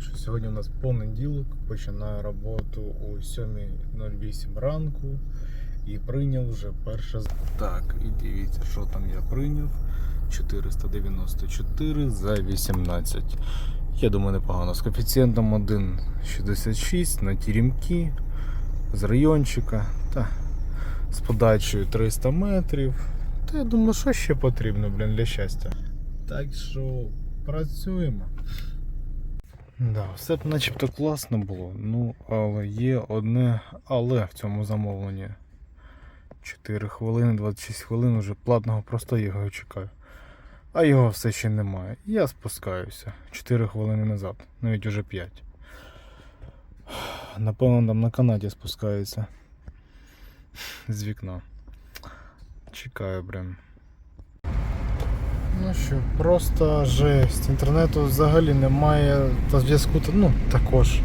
Що, сьогодні у нас понеділок, починаю роботу о 7.08 ранку і прийняв вже перше. Так, і дивіться, що там я прийняв. 494 за 18. Я думаю, непогано. З коефіцієнтом 1,66 на тірімки, з райончика та з подачею 300 метрів. Та я думаю, що ще потрібно, блін, для щастя. Так що працюємо. Да, все б начебто класно було, ну але є одне але в цьому замовленні. 4 хвилини, 26 хвилин уже платного просто його чекаю. А його все ще немає. Я спускаюся 4 хвилини назад, навіть уже 5. Напевно, там на Канаді спускається з вікна. Чекаю, блин. Ну що, просто жесть. Інтернету взагалі немає. Та зв'язку ну, також.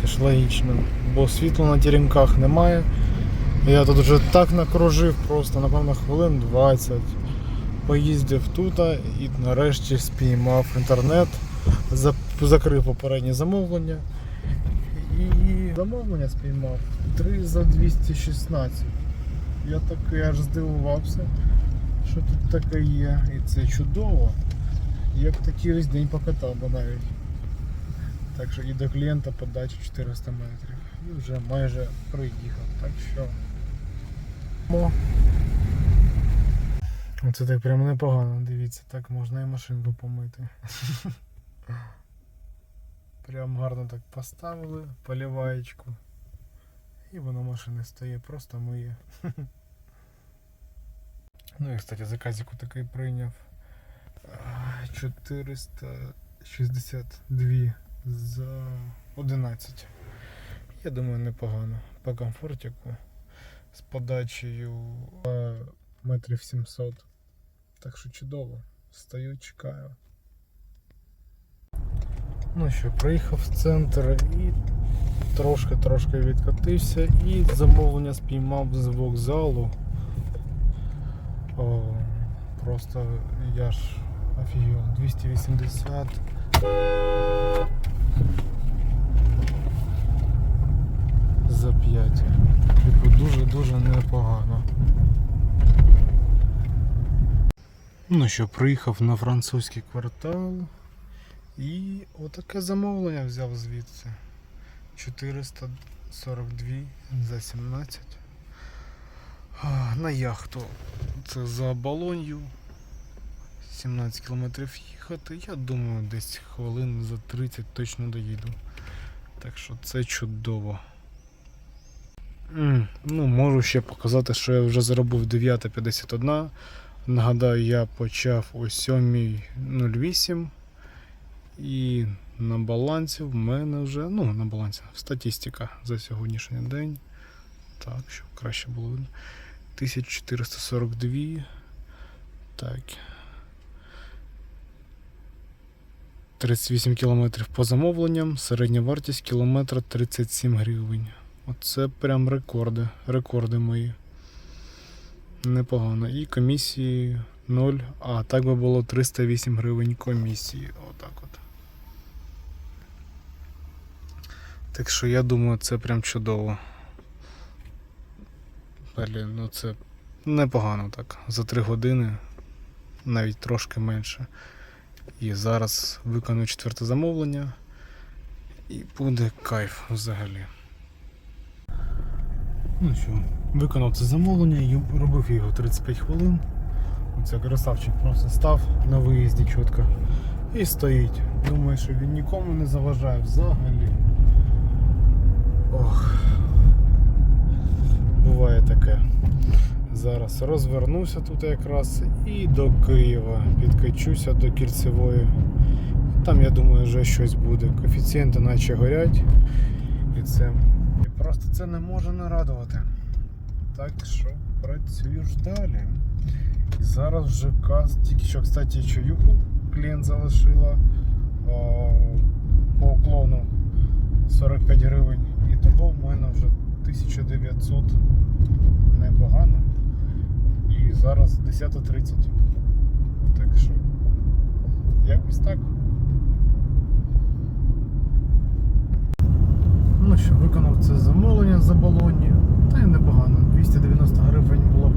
Це ж логічно. Бо світла на тірінках немає. Я тут вже так накружив, просто, напевно, хвилин 20. Поїздив тут і нарешті спіймав інтернет, закрив попереднє замовлення. І замовлення спіймав 3 за 216. Я такий аж здивувався що тут таке є, і це чудово. Я б такий весь день покатав би навіть. Так що і до клієнта подача 400 метрів. І вже майже приїхав. Так що. Оце так прямо непогано, дивіться, так можна і машинку помити. Прям гарно так поставили, поливаєчку. І воно машини стає, просто миє. Ну і, кстати, заказику такий прийняв. 462 за 11. Я думаю, непогано. По комфортику. З подачею метрів 700. Так що чудово. Стою, чекаю. Ну що, приїхав в центр і трошки-трошки відкатився і замовлення спіймав з вокзалу. О, просто я ж офігел. 280. За 5. Типу дуже-дуже непогано. Ну що, приїхав на французький квартал і отаке замовлення взяв звідси. 442 за 17. На яхту. За Болонью. 17 кілометрів їхати. Я думаю, десь хвилин за 30 точно доїду. Так що це чудово. Ну, можу ще показати, що я вже заробив 9.51. Нагадаю, я почав о 7.08. І на балансі в мене вже, ну, на балансі, статистика за сьогоднішній день. Так, щоб краще було видно. 1442. Так. 38 кілометрів по замовленням, середня вартість кілометра 37 гривень. Оце прям рекорди. Рекорди мої. Непогано. І комісії 0. А, так би було 308 гривень комісії. Отак от. Так що я думаю, це прям чудово. Блін, ну це непогано так. За 3 години, навіть трошки менше. І зараз виконую четверте замовлення. І буде кайф взагалі. Ну що, виконав це замовлення і робив його 35 хвилин. Оце красавчик просто став на виїзді чітко і стоїть. Думаю, що він нікому не заважає взагалі. Ох. Буває таке. Зараз розвернуся тут якраз і до Києва. Підкачуся до кільцевої. Там, я думаю, вже щось буде. Коефіцієнти наче горять. І це. І просто це не може не радувати. Так що працюєш далі. І зараз вже каз. Тільки що, кстати, чаюку клієнт залишила 900 непогано. І зараз 10.30. Так що якось так. Ну що, виконав це замовлення за балоні, та й непогано. 290 гривень було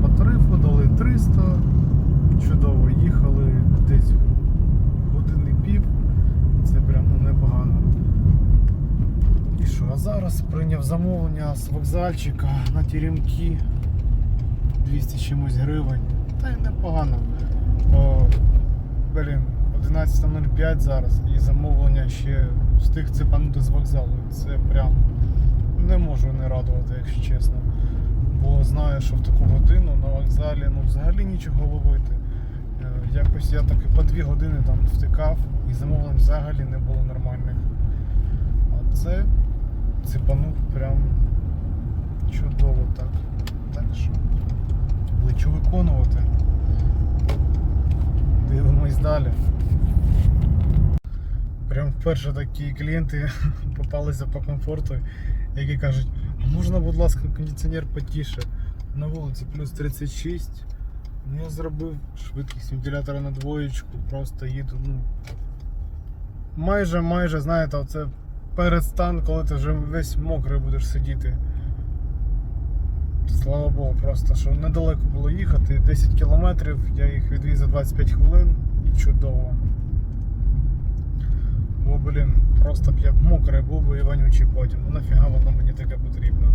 з вокзальчика на теремки 200 чимось гривень. Та й непогано. О, блін, 11.05 зараз і замовлення ще встиг цепанути з вокзалу. Це прям не можу не радувати, якщо чесно. Бо знаю, що в таку годину на вокзалі ну, взагалі нічого ловити. Е, Якось я таки по дві години там втикав і замовлень взагалі не було нормальних. А це цепанув прям чудово так. Так що лечу виконувати. Дивимось далі. Прям вперше такі клієнти попалися по комфорту, які кажуть, а можна, будь ласка, кондиціонер потіше. На вулиці плюс 36. Ну, я зробив швидкість вентилятора на двоєчку, просто їду. Ну, майже, майже, знаєте, це передстан, коли ти вже весь мокрий будеш сидіти. Слава Богу, просто що недалеко було їхати, 10 кілометрів, я їх відвіз за 25 хвилин і чудово. Бо, блін, просто б я мокрий був би і вонючий потім. Ну нафіга воно мені таке потрібно.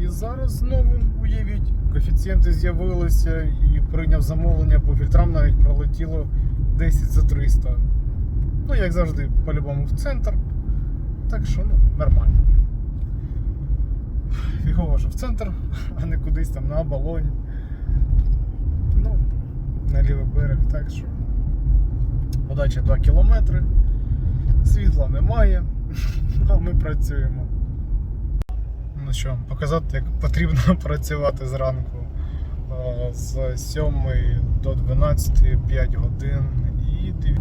І зараз знову уявіть, коефіцієнти з'явилися і прийняв замовлення по фільтрам навіть пролетіло 10 за 300. Ну, як завжди, по-любому в центр. Так що, ну, нормально. Фігово, що в центр, а не кудись там на оболонь. Ну, на лівий берег, так що. Подача 2 кілометри. Світла немає, а ми працюємо. Ну що, показати, як потрібно працювати зранку. З 7 до 12, 5 годин і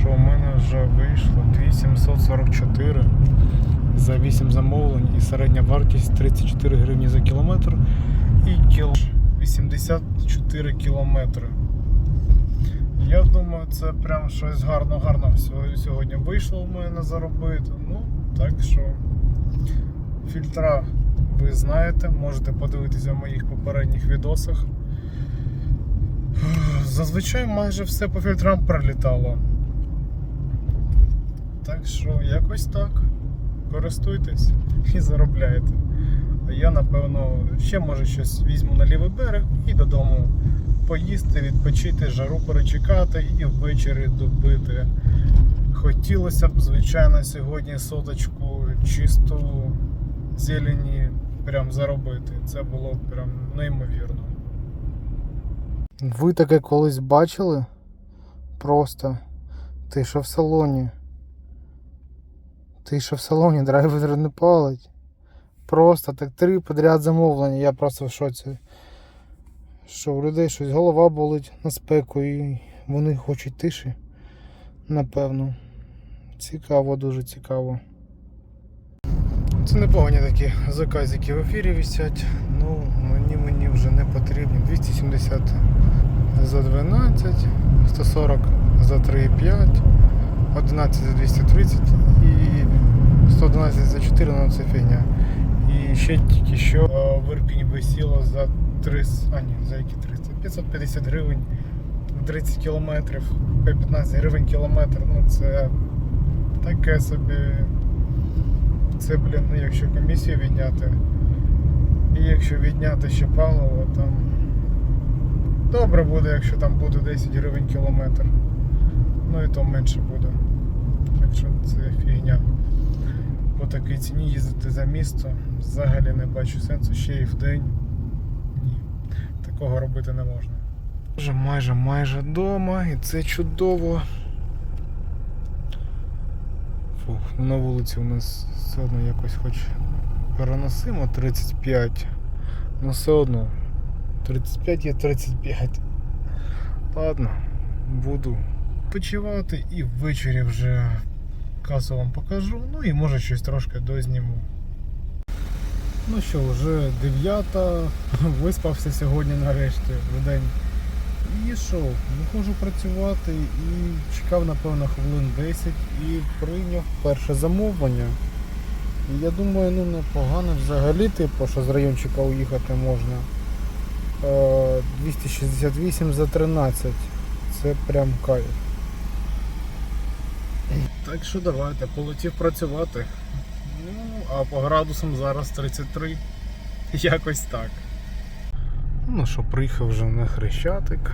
що у мене вже вийшло 2744 за 8 замовлень і середня вартість 34 гривні за кілометр і кіл 84 кілометри. Я думаю, це прям щось гарно-гарно сьогодні вийшло в мене заробити. Ну, так що фільтра ви знаєте, можете подивитися в моїх попередніх відосах. Зазвичай майже все по фільтрам пролітало. Так що якось так. Користуйтесь і заробляйте. А я, напевно, ще може щось візьму на лівий берег і додому поїсти, відпочити, жару перечекати і ввечері добити. Хотілося б, звичайно, сьогодні соточку чисту зелені прям заробити. Це було б прям неймовірно. Ви таке колись бачили? Просто ти що в салоні. Ти що в салоні драйвер не палить. Просто так три подряд замовлення, я просто в шоці. Що у людей щось голова болить на спеку і вони хочуть тиші. Напевно. Цікаво, дуже цікаво. Це непогані такі заказики в ефірі висять. Ну, мені мені вже не потрібні. 270 за 12, 140 за 3,5, 11 за 230 і 111 за 4, ну це фігня. І ще тільки що е, в Ірпінь висіло за 300, а ні, за які 300? 550 гривень 30 кілометрів, 15 гривень кілометр, ну це таке собі. Це, блін, ну якщо комісію відняти. І якщо відняти ще паливо, там добре буде, якщо там буде 10 гривень кілометр. Ну і то менше буде. Якщо це фігня. По такій ціні їздити за місто взагалі не бачу сенсу ще і в день. Ні. Такого робити не можна. Вже майже майже вдома і це чудово. Фух, ну на вулиці у нас все одно якось хоч переносимо 35. Ну все одно 35 є 35. Ладно, буду почувати і ввечері вже касу вам покажу, ну і може щось трошки дозніму. Ну що, вже 9, виспався сьогодні нарешті в день. І йшов, виходжу працювати і чекав, напевно, хвилин 10 і прийняв перше замовлення. І я думаю, ну непогано взагалі, типу, що з райончика уїхати можна. Е, 268 за 13. Це прям кайф. Так що давайте, полетів працювати. Ну, а по градусам зараз 33. Якось так. Ну що, приїхав вже на Хрещатик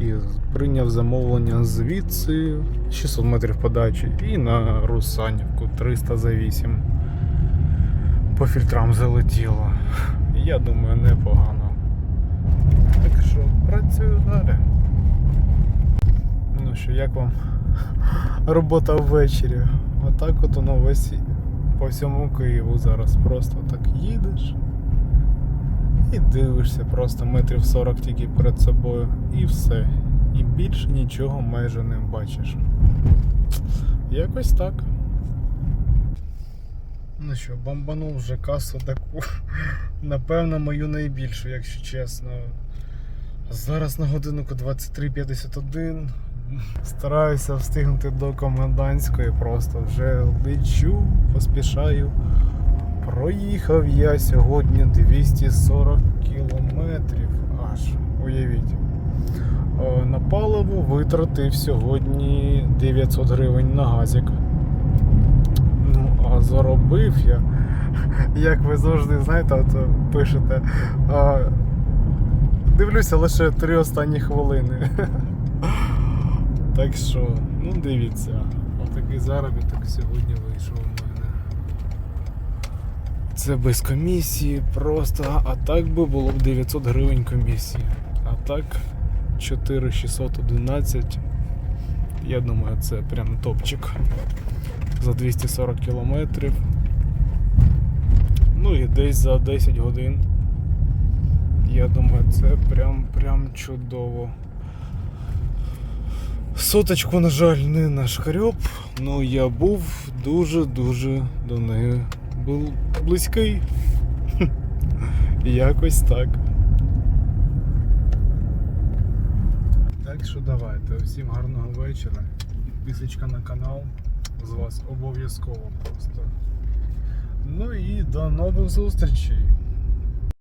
і прийняв замовлення звідси 600 метрів подачі і на Русанівку 300 за 8. По фільтрам залетіло. Я думаю, непогано. Так що працюю далі. Ну що, як вам робота ввечері? Отак от воно весь по всьому Києву зараз просто так їдеш. І дивишся просто метрів 40 тільки перед собою і все. І більше нічого майже не бачиш. Якось так. Ну що, бомбанув вже касу таку. Напевно, мою найбільшу, якщо чесно. Зараз на годиннику 23.51. Стараюся встигнути до комендантської, просто вже лечу, поспішаю. Проїхав я сьогодні 240 кілометрів аж, уявіть. Е, На паливо витратив сьогодні 900 гривень на газик. Ну, а заробив я, як ви завжди знаєте, от е, пишете. Дивлюся лише три останні хвилини. Так що, ну дивіться, отакий заробіток сьогодні вийшов у мене. Це без комісії просто, а так би було б 900 гривень комісії. А так 4611. Я думаю, це прям топчик. За 240 кілометрів. Ну і десь за 10 годин. Я думаю, це прям прям чудово. Соточку, на жаль, не нашкарьоб, але я був дуже-дуже до неї був близький. Якось так. Так що давайте. Всім гарного вечора. Підписочка на канал. З вас обов'язково просто. Ну і до нових зустрічей.